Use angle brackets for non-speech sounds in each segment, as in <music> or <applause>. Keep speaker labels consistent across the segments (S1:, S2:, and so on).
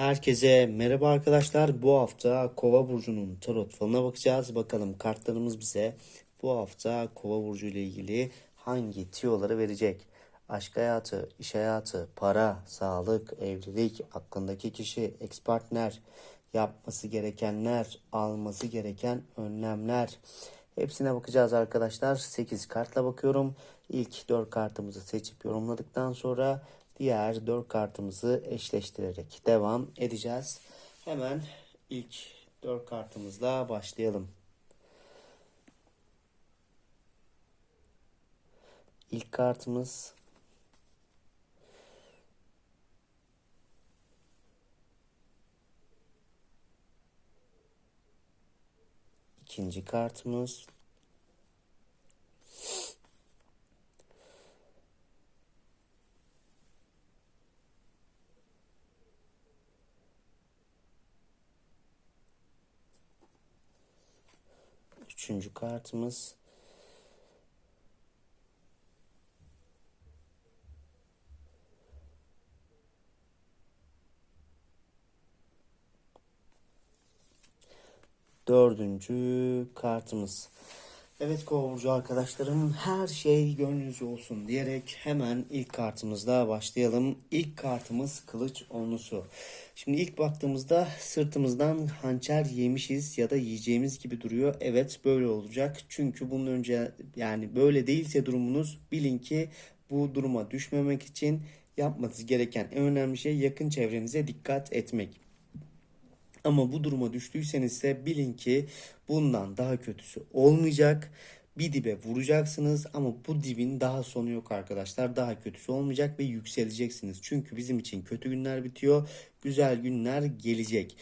S1: Herkese merhaba arkadaşlar. Bu hafta Kova burcunun tarot falına bakacağız. Bakalım kartlarımız bize bu hafta Kova burcu ile ilgili hangi tiyoları verecek? Aşk hayatı, iş hayatı, para, sağlık, evlilik, aklındaki kişi, ex partner, yapması gerekenler, alması gereken önlemler. Hepsine bakacağız arkadaşlar. 8 kartla bakıyorum. İlk 4 kartımızı seçip yorumladıktan sonra diğer 4 kartımızı eşleştirerek devam edeceğiz. Hemen ilk 4 kartımızla başlayalım. İlk kartımız ikinci kartımız Üçüncü kartımız. Dördüncü kartımız. Evet Kova burcu arkadaşlarım her şey gönlünüzce olsun diyerek hemen ilk kartımızla başlayalım. İlk kartımız kılıç onlusu. Şimdi ilk baktığımızda sırtımızdan hançer yemişiz ya da yiyeceğimiz gibi duruyor. Evet böyle olacak. Çünkü bunun önce yani böyle değilse durumunuz bilin ki bu duruma düşmemek için yapmanız gereken en önemli şey yakın çevrenize dikkat etmek. Ama bu duruma düştüyseniz ise bilin ki bundan daha kötüsü olmayacak. Bir dibe vuracaksınız ama bu dibin daha sonu yok arkadaşlar. Daha kötüsü olmayacak ve yükseleceksiniz. Çünkü bizim için kötü günler bitiyor. Güzel günler gelecek.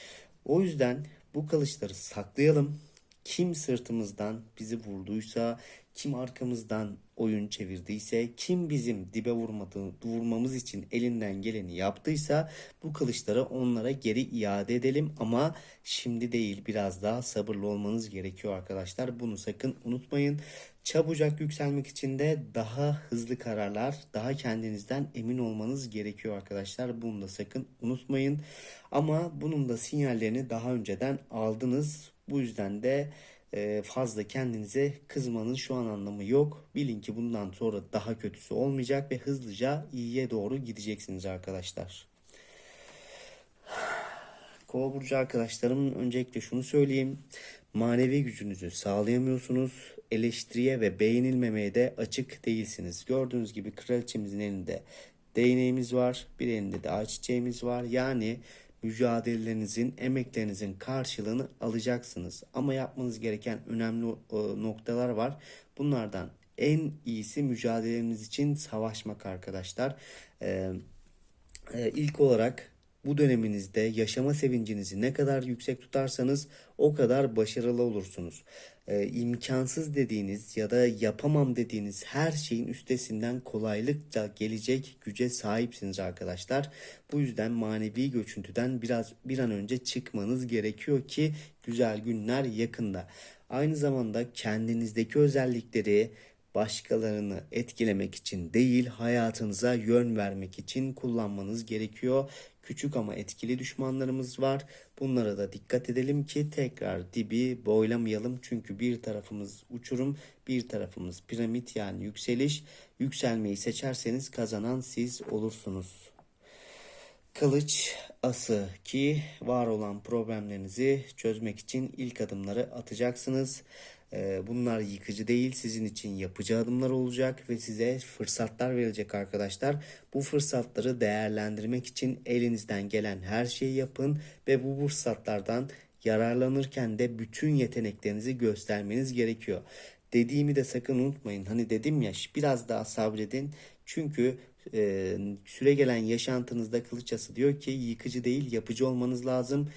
S1: O yüzden bu kılıçları saklayalım. Kim sırtımızdan bizi vurduysa, kim arkamızdan oyun çevirdiyse, kim bizim dibe vurmadı, vurmamız için elinden geleni yaptıysa bu kılıçları onlara geri iade edelim ama şimdi değil biraz daha sabırlı olmanız gerekiyor arkadaşlar. Bunu sakın unutmayın. Çabucak yükselmek için de daha hızlı kararlar, daha kendinizden emin olmanız gerekiyor arkadaşlar. Bunu da sakın unutmayın. Ama bunun da sinyallerini daha önceden aldınız. Bu yüzden de fazla kendinize kızmanın şu an anlamı yok. Bilin ki bundan sonra daha kötüsü olmayacak ve hızlıca iyiye doğru gideceksiniz arkadaşlar. Kova burcu arkadaşlarım öncelikle şunu söyleyeyim. Manevi gücünüzü sağlayamıyorsunuz. Eleştiriye ve beğenilmemeye de açık değilsiniz. Gördüğünüz gibi kraliçemizin elinde değneğimiz var. Bir elinde de ayçiçeğimiz var. Yani mücadelelerinizin, emeklerinizin karşılığını alacaksınız. Ama yapmanız gereken önemli e, noktalar var. Bunlardan en iyisi mücadeleniz için savaşmak arkadaşlar. Ee, ilk olarak bu döneminizde yaşama sevincinizi ne kadar yüksek tutarsanız o kadar başarılı olursunuz. Ee, imkansız dediğiniz ya da yapamam dediğiniz her şeyin üstesinden kolaylıkla gelecek güce sahipsiniz arkadaşlar. Bu yüzden manevi göçüntüden biraz bir an önce çıkmanız gerekiyor ki güzel günler yakında. Aynı zamanda kendinizdeki özellikleri başkalarını etkilemek için değil hayatınıza yön vermek için kullanmanız gerekiyor. Küçük ama etkili düşmanlarımız var. Bunlara da dikkat edelim ki tekrar dibi boylamayalım. Çünkü bir tarafımız uçurum, bir tarafımız piramit yani yükseliş. Yükselmeyi seçerseniz kazanan siz olursunuz. Kılıç ası ki var olan problemlerinizi çözmek için ilk adımları atacaksınız. Ee, bunlar yıkıcı değil sizin için yapıcı adımlar olacak ve size fırsatlar verecek arkadaşlar. Bu fırsatları değerlendirmek için elinizden gelen her şeyi yapın ve bu fırsatlardan yararlanırken de bütün yeteneklerinizi göstermeniz gerekiyor. Dediğimi de sakın unutmayın. Hani dedim ya biraz daha sabredin. Çünkü e, süre gelen yaşantınızda kılıçası diyor ki yıkıcı değil yapıcı olmanız lazım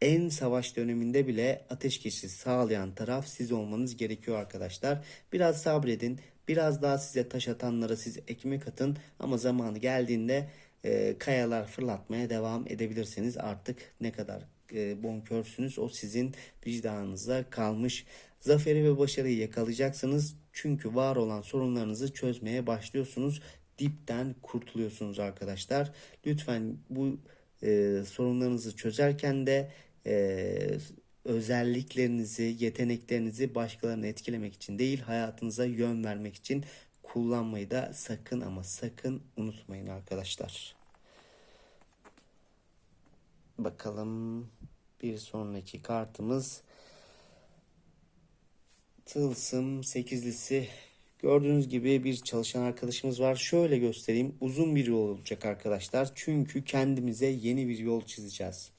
S1: en savaş döneminde bile ateşkesi sağlayan taraf siz olmanız gerekiyor arkadaşlar. Biraz sabredin. Biraz daha size taş atanlara siz ekmek atın ama zamanı geldiğinde e, kayalar fırlatmaya devam edebilirsiniz. Artık ne kadar e, bonkörsünüz o sizin vicdanınıza kalmış. Zaferi ve başarıyı yakalayacaksınız. Çünkü var olan sorunlarınızı çözmeye başlıyorsunuz. Dipten kurtuluyorsunuz arkadaşlar. Lütfen bu e, sorunlarınızı çözerken de e, özelliklerinizi, yeteneklerinizi başkalarını etkilemek için değil, hayatınıza yön vermek için kullanmayı da sakın ama sakın unutmayın arkadaşlar. Bakalım bir sonraki kartımız Tılsım sekizlisi. Gördüğünüz gibi bir çalışan arkadaşımız var. Şöyle göstereyim. Uzun bir yol olacak arkadaşlar. Çünkü kendimize yeni bir yol çizeceğiz.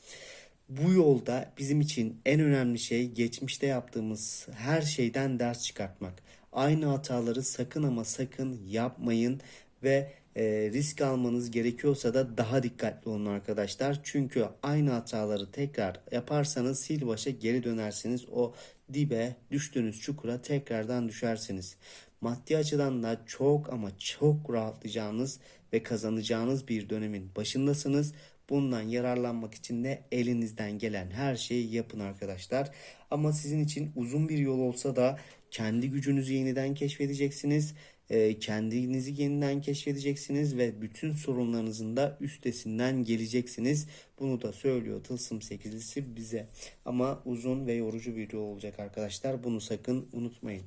S1: Bu yolda bizim için en önemli şey geçmişte yaptığımız her şeyden ders çıkartmak. Aynı hataları sakın ama sakın yapmayın ve e, risk almanız gerekiyorsa da daha dikkatli olun arkadaşlar. Çünkü aynı hataları tekrar yaparsanız sil başa geri dönersiniz. O dibe düştüğünüz çukura tekrardan düşersiniz. Maddi açıdan da çok ama çok rahatlayacağınız ve kazanacağınız bir dönemin başındasınız. Bundan yararlanmak için de elinizden gelen her şeyi yapın arkadaşlar. Ama sizin için uzun bir yol olsa da kendi gücünüzü yeniden keşfedeceksiniz. Ee, kendinizi yeniden keşfedeceksiniz ve bütün sorunlarınızın da üstesinden geleceksiniz. Bunu da söylüyor Tılsım 8'lisi bize. Ama uzun ve yorucu bir yol olacak arkadaşlar. Bunu sakın unutmayın.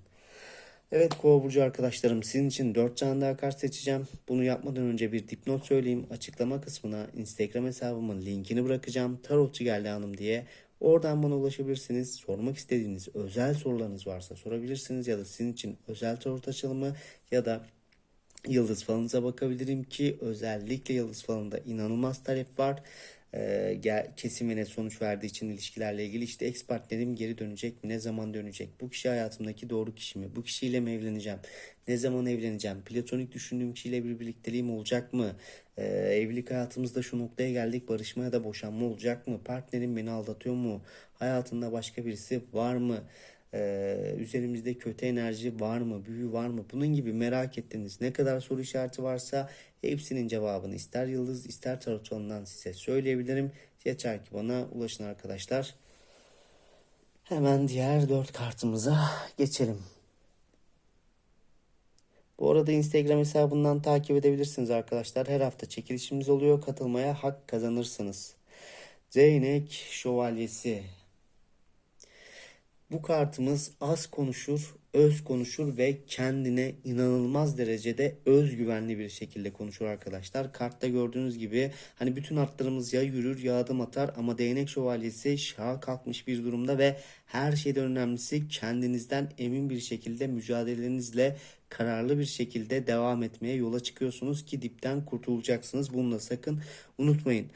S1: Evet Kova Burcu arkadaşlarım sizin için 4 tane daha kart seçeceğim. Bunu yapmadan önce bir dipnot söyleyeyim. Açıklama kısmına Instagram hesabımın linkini bırakacağım. Tarotçu geldi hanım diye. Oradan bana ulaşabilirsiniz. Sormak istediğiniz özel sorularınız varsa sorabilirsiniz. Ya da sizin için özel tarot açılımı ya da yıldız falınıza bakabilirim ki özellikle yıldız falında inanılmaz talep var e, gel, kesimine sonuç verdiği için ilişkilerle ilgili işte ex partnerim geri dönecek mi? Ne zaman dönecek? Bu kişi hayatımdaki doğru kişi mi? Bu kişiyle mi evleneceğim? Ne zaman evleneceğim? Platonik düşündüğüm kişiyle bir birlikteliğim olacak mı? Ee, evlilik hayatımızda şu noktaya geldik. Barışma ya da boşanma olacak mı? Partnerim beni aldatıyor mu? Hayatında başka birisi var mı? Ee, üzerimizde kötü enerji var mı, büyü var mı? Bunun gibi merak ettiğiniz ne kadar soru işareti varsa hepsinin cevabını ister yıldız ister tarot falından size söyleyebilirim. Yeter ki bana ulaşın arkadaşlar. Hemen diğer dört kartımıza geçelim. Bu arada Instagram hesabından takip edebilirsiniz arkadaşlar. Her hafta çekilişimiz oluyor. Katılmaya hak kazanırsınız. Zeynep Şövalyesi. Bu kartımız az konuşur, öz konuşur ve kendine inanılmaz derecede özgüvenli bir şekilde konuşur arkadaşlar. Kartta gördüğünüz gibi hani bütün artlarımız ya yürür ya adım atar ama değnek şövalyesi şaha kalkmış bir durumda ve her şeyden önemlisi kendinizden emin bir şekilde mücadelenizle kararlı bir şekilde devam etmeye yola çıkıyorsunuz ki dipten kurtulacaksınız. Bunu da sakın unutmayın.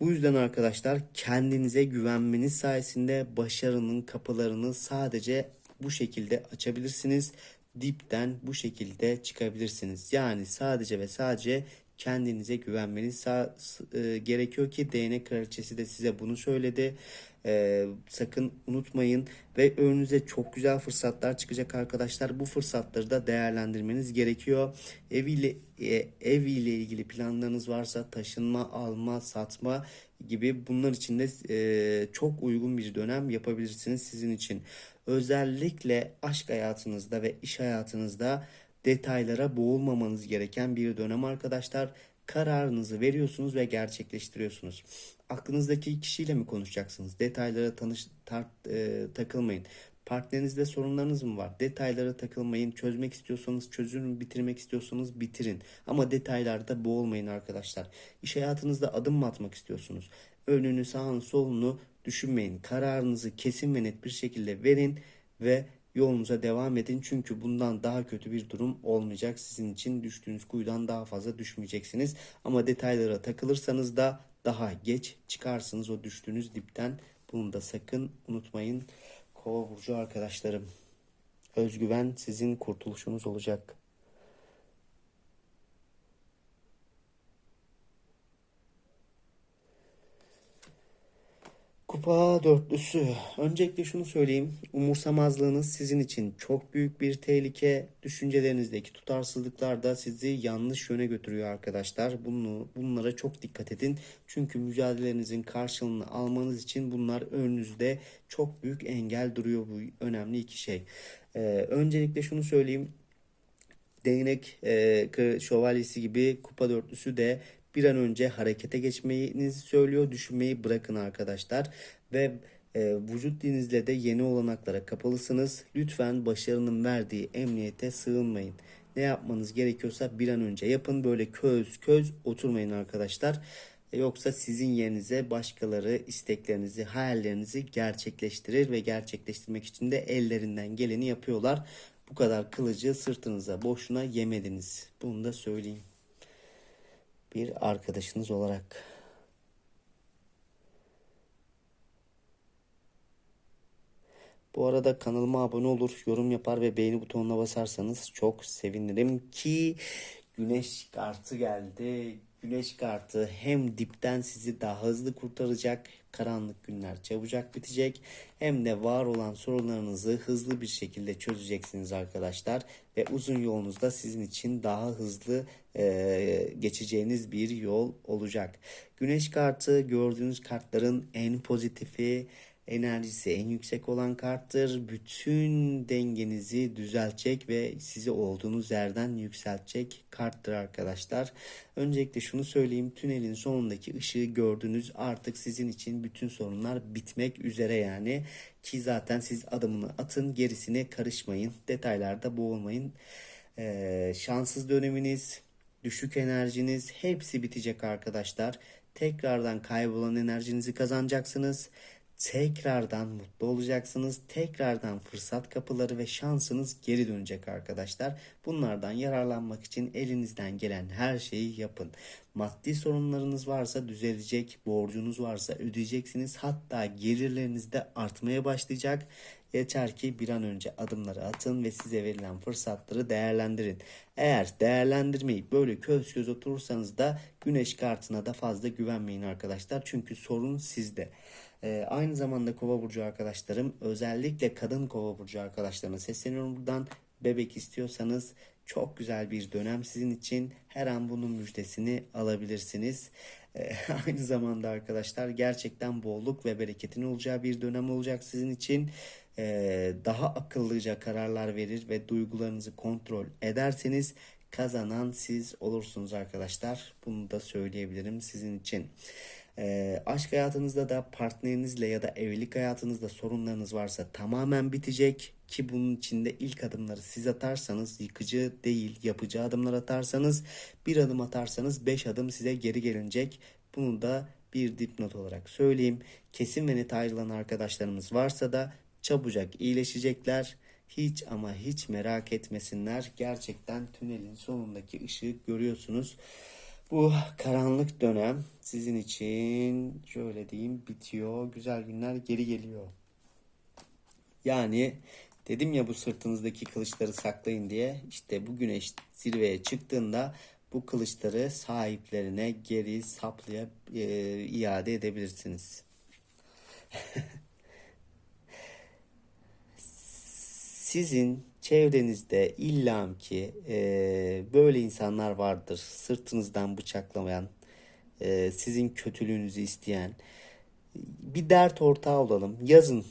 S1: Bu yüzden arkadaşlar kendinize güvenmeniz sayesinde başarının kapılarını sadece bu şekilde açabilirsiniz. Dipten bu şekilde çıkabilirsiniz. Yani sadece ve sadece kendinize güvenmeniz e, gerekiyor ki değnek kraliçesi de size bunu söyledi. E, sakın unutmayın ve önünüze çok güzel fırsatlar çıkacak arkadaşlar. Bu fırsatları da değerlendirmeniz gerekiyor. Ev ile e, ev ile ilgili planlarınız varsa taşınma, alma, satma gibi bunlar için de e, çok uygun bir dönem yapabilirsiniz sizin için. Özellikle aşk hayatınızda ve iş hayatınızda detaylara boğulmamanız gereken bir dönem arkadaşlar. Kararınızı veriyorsunuz ve gerçekleştiriyorsunuz. Aklınızdaki kişiyle mi konuşacaksınız? Detaylara tanış, tar, e, takılmayın. Partnerinizde sorunlarınız mı var? Detaylara takılmayın. Çözmek istiyorsanız çözün, bitirmek istiyorsanız bitirin. Ama detaylarda boğulmayın arkadaşlar. İş hayatınızda adım mı atmak istiyorsunuz? Önünü, sağını, solunu düşünmeyin. Kararınızı kesin ve net bir şekilde verin ve yolunuza devam edin. Çünkü bundan daha kötü bir durum olmayacak. Sizin için düştüğünüz kuyudan daha fazla düşmeyeceksiniz. Ama detaylara takılırsanız da daha geç çıkarsınız o düştüğünüz dipten. Bunu da sakın unutmayın. Kova burcu arkadaşlarım. Özgüven sizin kurtuluşunuz olacak. Kupa dörtlüsü. Öncelikle şunu söyleyeyim. Umursamazlığınız sizin için çok büyük bir tehlike. Düşüncelerinizdeki tutarsızlıklar da sizi yanlış yöne götürüyor arkadaşlar. Bunu, bunlara çok dikkat edin. Çünkü mücadelenizin karşılığını almanız için bunlar önünüzde çok büyük engel duruyor bu önemli iki şey. Ee, öncelikle şunu söyleyeyim. Değnek e, şövalyesi gibi kupa dörtlüsü de Bir an önce harekete geçmenizi söylüyor. Düşünmeyi bırakın arkadaşlar. Ve e, vücut dilinizle de yeni olanaklara kapalısınız. Lütfen başarının verdiği emniyete sığınmayın. Ne yapmanız gerekiyorsa bir an önce yapın. Böyle köz köz oturmayın arkadaşlar. E, Yoksa sizin yerinize başkaları isteklerinizi, hayallerinizi gerçekleştirir ve gerçekleştirmek için de ellerinden geleni yapıyorlar. Bu kadar kılıcı sırtınıza boşuna yemediniz. Bunu da söyleyeyim. Bir arkadaşınız olarak. Bu arada kanalıma abone olur, yorum yapar ve beğeni butonuna basarsanız çok sevinirim ki güneş kartı geldi. Güneş kartı hem dipten sizi daha hızlı kurtaracak, karanlık günler çabucak bitecek hem de var olan sorunlarınızı hızlı bir şekilde çözeceksiniz arkadaşlar ve uzun yolunuzda sizin için daha hızlı e, geçeceğiniz bir yol olacak. Güneş kartı gördüğünüz kartların en pozitifi, enerjisi en yüksek olan karttır. Bütün dengenizi düzeltecek ve sizi olduğunuz yerden yükseltecek karttır arkadaşlar. Öncelikle şunu söyleyeyim. Tünelin sonundaki ışığı gördünüz. Artık sizin için bütün sorunlar bitmek üzere yani. Ki zaten siz adımını atın gerisine karışmayın. Detaylarda boğulmayın. Ee, şanssız döneminiz, düşük enerjiniz hepsi bitecek arkadaşlar. Tekrardan kaybolan enerjinizi kazanacaksınız. Tekrardan mutlu olacaksınız. Tekrardan fırsat kapıları ve şansınız geri dönecek arkadaşlar. Bunlardan yararlanmak için elinizden gelen her şeyi yapın. Maddi sorunlarınız varsa düzelecek, borcunuz varsa ödeyeceksiniz. Hatta gelirleriniz de artmaya başlayacak. Yeter ki bir an önce adımları atın ve size verilen fırsatları değerlendirin. Eğer değerlendirmeyip böyle köz göz oturursanız da güneş kartına da fazla güvenmeyin arkadaşlar. Çünkü sorun sizde. Ee, aynı zamanda kova burcu arkadaşlarım özellikle kadın kova burcu arkadaşlarıma sesleniyorum buradan. Bebek istiyorsanız çok güzel bir dönem sizin için. Her an bunun müjdesini alabilirsiniz. Ee, <laughs> aynı zamanda arkadaşlar gerçekten bolluk ve bereketin olacağı bir dönem olacak sizin için. Ee, daha akıllıca kararlar verir ve duygularınızı kontrol ederseniz kazanan siz olursunuz arkadaşlar. Bunu da söyleyebilirim sizin için. Ee, aşk hayatınızda da partnerinizle ya da evlilik hayatınızda sorunlarınız varsa tamamen bitecek ki bunun içinde ilk adımları siz atarsanız yıkıcı değil yapıcı adımlar atarsanız bir adım atarsanız beş adım size geri gelecek. Bunu da bir dipnot olarak söyleyeyim. Kesin ve net ayrılan arkadaşlarımız varsa da çabucak iyileşecekler. Hiç ama hiç merak etmesinler. Gerçekten tünelin sonundaki ışığı görüyorsunuz. Bu karanlık dönem sizin için şöyle diyeyim bitiyor. Güzel günler geri geliyor. Yani dedim ya bu sırtınızdaki kılıçları saklayın diye. İşte bu güneş zirveye çıktığında bu kılıçları sahiplerine geri saplaya e, iade edebilirsiniz. <laughs> Sizin çevrenizde illam ki e, böyle insanlar vardır. Sırtınızdan bıçaklamayan, e, sizin kötülüğünüzü isteyen. Bir dert ortağı olalım. Yazın.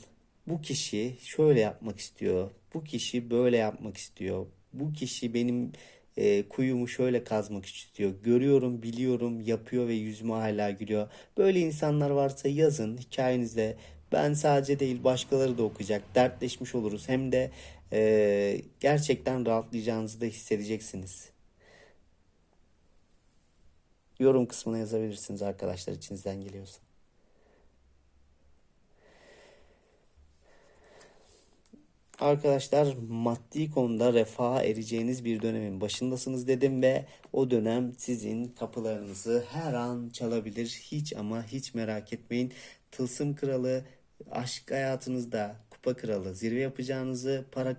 S1: Bu kişi şöyle yapmak istiyor. Bu kişi böyle yapmak istiyor. Bu kişi benim e, kuyumu şöyle kazmak istiyor. Görüyorum, biliyorum, yapıyor ve yüzüme hala gülüyor. Böyle insanlar varsa yazın hikayenizde. Ben sadece değil başkaları da okuyacak. Dertleşmiş oluruz. Hem de e, gerçekten rahatlayacağınızı da hissedeceksiniz. Yorum kısmına yazabilirsiniz arkadaşlar içinizden geliyorsa. Arkadaşlar maddi konuda refaha ereceğiniz bir dönemin başındasınız dedim ve o dönem sizin kapılarınızı her an çalabilir. Hiç ama hiç merak etmeyin. Tılsım kralı aşk hayatınızda kupa kralı zirve yapacağınızı, para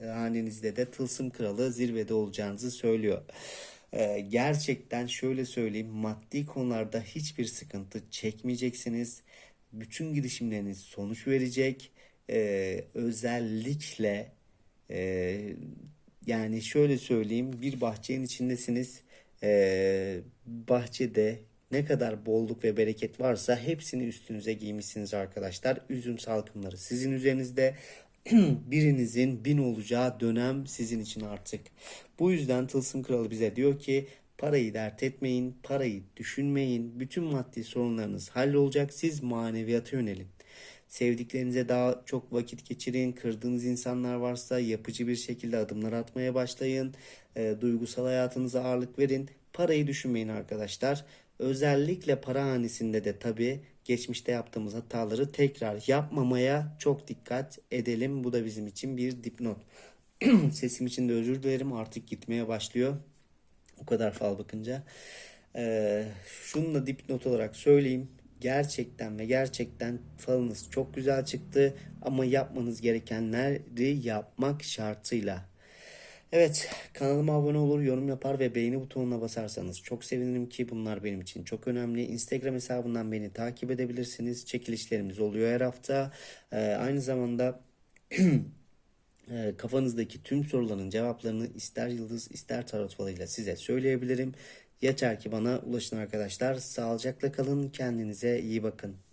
S1: hanenizde de tılsım kralı zirvede olacağınızı söylüyor. Ee, gerçekten şöyle söyleyeyim maddi konularda hiçbir sıkıntı çekmeyeceksiniz. Bütün girişimleriniz sonuç verecek. Ee, özellikle e, yani şöyle söyleyeyim bir bahçenin içindesiniz. Ee, bahçede ne kadar bolluk ve bereket varsa hepsini üstünüze giymişsiniz arkadaşlar. Üzüm salkımları sizin üzerinizde. <clears throat> Birinizin bin olacağı dönem sizin için artık. Bu yüzden Tılsım Kralı bize diyor ki Parayı dert etmeyin, parayı düşünmeyin. Bütün maddi sorunlarınız hallolacak. Siz maneviyata yönelin. Sevdiklerinize daha çok vakit geçirin. Kırdığınız insanlar varsa yapıcı bir şekilde adımlar atmaya başlayın. E, duygusal hayatınıza ağırlık verin. Parayı düşünmeyin arkadaşlar. Özellikle para hanesinde de tabii geçmişte yaptığımız hataları tekrar yapmamaya çok dikkat edelim. Bu da bizim için bir dipnot. <clears throat> Sesim için de özür dilerim. Artık gitmeye başlıyor. O kadar fal bakınca. Ee, şunu da dipnot olarak söyleyeyim. Gerçekten ve gerçekten falınız çok güzel çıktı. Ama yapmanız gerekenleri yapmak şartıyla. Evet kanalıma abone olur, yorum yapar ve beğeni butonuna basarsanız çok sevinirim ki bunlar benim için çok önemli. Instagram hesabından beni takip edebilirsiniz. Çekilişlerimiz oluyor her hafta. Ee, aynı zamanda <clears throat> e, kafanızdaki tüm soruların cevaplarını ister yıldız ister tarot falıyla size söyleyebilirim. Yeter ki bana ulaşın arkadaşlar. Sağlıcakla kalın. Kendinize iyi bakın.